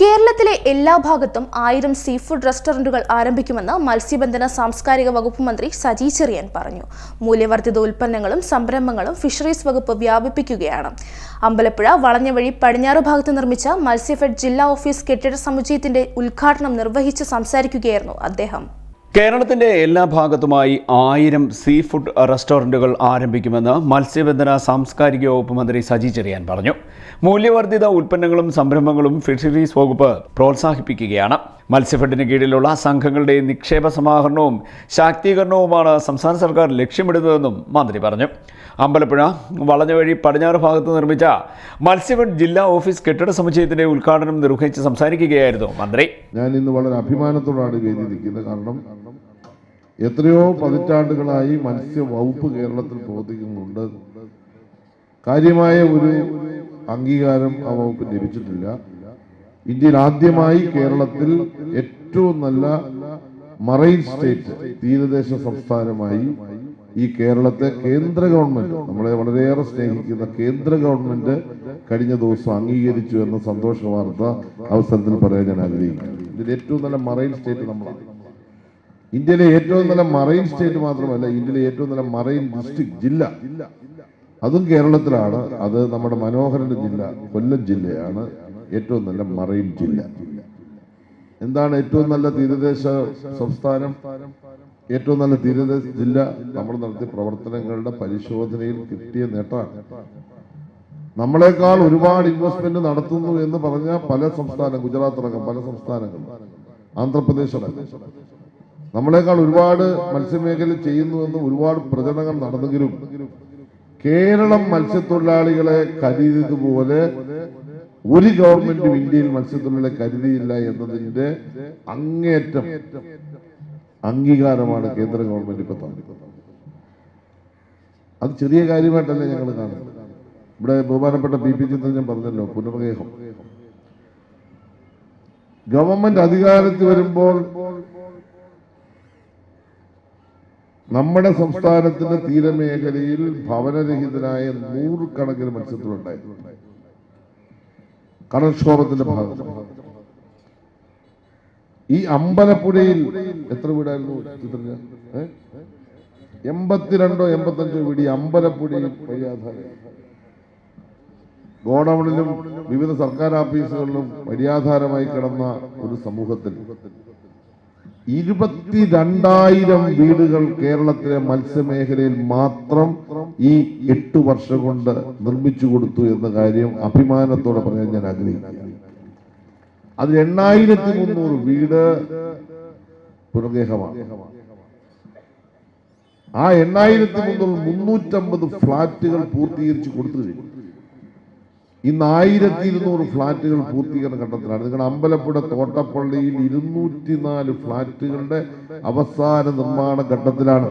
കേരളത്തിലെ എല്ലാ ഭാഗത്തും ആയിരം സീ ഫുഡ് റെസ്റ്റോറന്റുകൾ ആരംഭിക്കുമെന്ന് മത്സ്യബന്ധന സാംസ്കാരിക വകുപ്പ് മന്ത്രി സജി ചെറിയൻ പറഞ്ഞു. മൂല്യവർദ്ധിത ഉൽപ്പന്നങ്ങളും സംരംഭങ്ങളും ഫിഷറീസ് വകുപ്പ് വ്യാപിപ്പിക്കുകയാണ്. അമ്പലപ്പുഴ വളഞ്ഞവഴി പടിഞ്ഞാറ് ഭാഗത്ത് നിർമ്മിച്ച മത്സ്യഫെഡ് ജില്ലാ ഓഫീസ് കെട്ടിട സമുച്ചയത്തിന്റെ ഉദ്ഘാടനം നിർവഹിച്ച് സംസാരിക്കുകയായിരുന്നു അദ്ദേഹം. കേരളത്തിന്റെ എല്ലാ ഭാഗത്തുമായി ആയിരം സീ ഫുഡ് റെസ്റ്റോറന്റുകൾ ആരംഭിക്കുമെന്ന് മത്സ്യബന്ധന സാംസ്കാരിക വകുപ്പ് മന്ത്രി സജി ചെറിയാൻ പറഞ്ഞു. മൂല്യവർദ്ധിത ഉൽപ്പന്നങ്ങളും സംരംഭങ്ങളും ഫിഷറീസ് വകുപ്പ് പ്രോത്സാഹിപ്പിക്കുകയാണ്. മത്സ്യഫെഡിന് കീഴിലുള്ള സംഘങ്ങളുടെ നിക്ഷേപ സമാഹരണവും ശാക്തീകരണവുമാണ് സംസ്ഥാന സർക്കാർ ലക്ഷ്യമിടുന്നതെന്നും മന്ത്രി പറഞ്ഞു. അമ്പലപ്പുഴ വളഞ്ഞവഴി പടിഞ്ഞാറ് ഭാഗത്ത് നിർമ്മിച്ച മത്സ്യഫെഡ് ജില്ലാ ഓഫീസ് കെട്ടിട സമുച്ചയത്തിന്റെ ഉദ്ഘാടനം നിർവഹിച്ച് സംസാരിക്കുകയായിരുന്നു മന്ത്രി. ഞാൻ ഇന്ന് വളരെ അഭിമാനത്തോടാണ് വേദിയിരിക്കുന്നത് കാരണം എത്രയോ പതിറ്റാണ്ടുകളായി മത്സ്യ വകുപ്പ് കേരളത്തിൽ പ്രവർത്തിക്കുന്നുണ്ട്. കാര്യമായ ഒരു അംഗീകാരം ആ വകുപ്പ് ലഭിച്ചിട്ടില്ല. ഇന്ത്യയിൽ ആദ്യമായി കേരളത്തിൽ ഏറ്റവും നല്ല മറൈൻ സ്റ്റേറ്റ് തീരദേശ സംസ്ഥാനമായി ഈ കേരളത്തെ കേന്ദ്ര ഗവൺമെന്റ് നമ്മളെ വളരെയേറെ സ്നേഹിക്കുന്ന കേന്ദ്ര ഗവൺമെന്റ് കഴിഞ്ഞ ദിവസം അംഗീകരിച്ചു എന്ന സന്തോഷ വാർത്ത അവസരത്തിൽ പറയാൻ ഞാൻ ആഗ്രഹിക്കുന്നു. ഇതിൽ ഏറ്റവും നല്ല മറൈൻ സ്റ്റേറ്റ് നമ്മളാണ്. ഇന്ത്യയിലെ ഏറ്റവും നല്ല മറൈൻ സ്റ്റേറ്റ് മാത്രമല്ല ഇന്ത്യയിലെ ഏറ്റവും നല്ല മറൈൻ ഡിസ്ട്രിക്ട് ജില്ല. അതും കേരളത്തിലാണ്. അത് നമ്മുടെ മനോഹരന്റെ ജില്ല കൊല്ലം ജില്ലയാണ്. ഏറ്റവും നല്ല മറൈൻ ജില്ല. എന്താണ് ഏറ്റവും നല്ല തീരദേശ സംസ്ഥാനം? ഏറ്റവും നല്ല തീരദേശ ജില്ല നമ്മൾ നടത്തിയ പ്രവർത്തനങ്ങളുടെ പരിശോധനയിൽ കിട്ടിയ നേട്ടമാണ്. നമ്മളെക്കാൾ ഒരുപാട് ഇൻവെസ്റ്റ്മെന്റ് നടത്തുന്നു എന്ന് പറഞ്ഞ പല സംസ്ഥാനം ഗുജറാത്ത് അടക്കം പല സംസ്ഥാനങ്ങൾ ആന്ധ്രാപ്രദേശ് അടക്കം. നമ്മളെക്കാൾ ഒരുപാട് മത്സ്യമേഖല ചെയ്യുന്നുവെന്ന് ഒരുപാട് പ്രചരണങ്ങൾ നടന്നെങ്കിലും കേരളം മത്സ്യത്തൊഴിലാളികളെ കരുതിയതുപോലെ ഒരു ഗവൺമെന്റും ഇന്ത്യയിൽ മത്സ്യത്തൊഴിലെ കരുതിയില്ല എന്നതിന്റെ അങ്ങേറ്റം അംഗീകാരമാണ് കേന്ദ്ര ഗവൺമെന്റ് ഇപ്പൊ അത് ചെറിയ കാര്യമായിട്ടല്ല ഞങ്ങൾ കാണുന്നത്. ഇവിടെ ബഹുമാനപ്പെട്ട പി പി ചിത്രം ഞാൻ പറഞ്ഞല്ലോ പുനർഗേഹം ഗവൺമെന്റ് അധികാരത്തിൽ വരുമ്പോൾ നമ്മുടെ സംസ്ഥാനത്തിന്റെ തീരമേഖലയിൽ ഭവനരഹിതനായ നൂറുകണക്കിന് മത്സ്യത്തൊഴിലുണ്ടായിരുന്നു. കടൽക്ഷോഭത്തിന്റെ ഭാഗം ഈ അമ്പലപ്പുഴയിൽ എത്ര വീടായിരുന്നു എൺപത്തിരണ്ടോ എൺപത്തഞ്ചോ വീട് ഈ അമ്പലപ്പുഴയിൽ പര്യാധാരം. ഗോഡൌണിലും വിവിധ സർക്കാർ ഓഫീസുകളിലും പര്യാധാരമായി കിടന്ന ഒരു സമൂഹത്തിൽ ഇരുപത്തിരണ്ടായിരം വീടുകൾ കേരളത്തിലെ മത്സ്യമേഖലയിൽ മാത്രം ഈ എട്ട് വർഷം കൊണ്ട് നിർമ്മിച്ചു കൊടുത്തു എന്ന കാര്യം അഭിമാനത്തോടെ പറയാൻ ഞാൻ ആഗ്രഹിക്കുന്നു. അതിൽ എണ്ണായിരത്തി മുന്നൂറ് വീട് പുനർഗേഹമാണ് ആ എണ്ണായിരത്തി മുന്നൂറ് മുന്നൂറ്റമ്പത് ഫ്ളാറ്റുകൾ പൂർത്തീകരിച്ച് കൊടുത്തു കഴിഞ്ഞു. ഇന്ന് ആയിരത്തി ഇരുന്നൂറ് ഫ്ളാറ്റുകൾ പൂർത്തീകരണ ഘട്ടത്തിലാണ് നിങ്ങൾ അമ്പലപ്പുഴ തോട്ടപ്പള്ളിയിൽ ഇരുന്നൂറ്റി നാല് ഫ്ളാറ്റുകളുടെ അവസാന നിർമ്മാണ ഘട്ടത്തിലാണ്.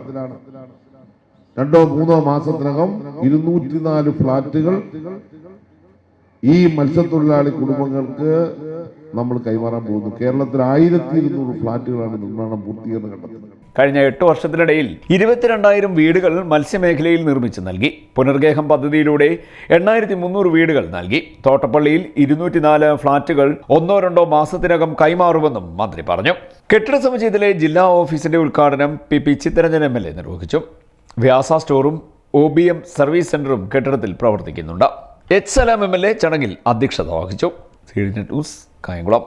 രണ്ടോ മൂന്നോ മാസത്തിനകം ഇരുന്നൂറ്റി നാല് ഫ്ളാറ്റുകൾ ഈ മത്സ്യത്തൊഴിലാളി കുടുംബങ്ങൾക്ക് നമ്മൾ കൈമാറാൻ പോകുന്നു. കേരളത്തിൽ ആയിരത്തി ഇരുന്നൂറ് ഫ്ളാറ്റുകളാണ് നിർമ്മാണം പൂർത്തീകരണ ഘട്ടത്തിൽ കഴിഞ്ഞ എട്ട് വർഷത്തിനിടയിൽ ഇരുപത്തിരണ്ടായിരം വീടുകൾ മത്സ്യമേഖലയിൽ നിർമ്മിച്ചു നൽകി. പുനർഗേഹം പദ്ധതിയിലൂടെ എണ്ണായിരത്തി മുന്നൂറ് വീടുകൾ നൽകി. തോട്ടപ്പള്ളിയിൽ ഇരുന്നൂറ്റിനാല് ഫ്ളാറ്റുകൾ ഒന്നോ രണ്ടോ മാസത്തിനകം കൈമാറുമെന്നും മന്ത്രി പറഞ്ഞു. കെട്ടിട സമുച്ചയത്തിലെ ജില്ലാ ഓഫീസിന്റെ ഉദ്ഘാടനം P P Chittaranjan M L A നിർവഹിച്ചു. വ്യാസ സ്റ്റോറും ഒ ബി എം സർവീസ് സെന്ററും കെട്ടിടത്തിൽ പ്രവർത്തിക്കുന്നുണ്ട്. H Salam M L A ചടങ്ങിൽ അധ്യക്ഷത വഹിച്ചു. C D news Kayamkulam.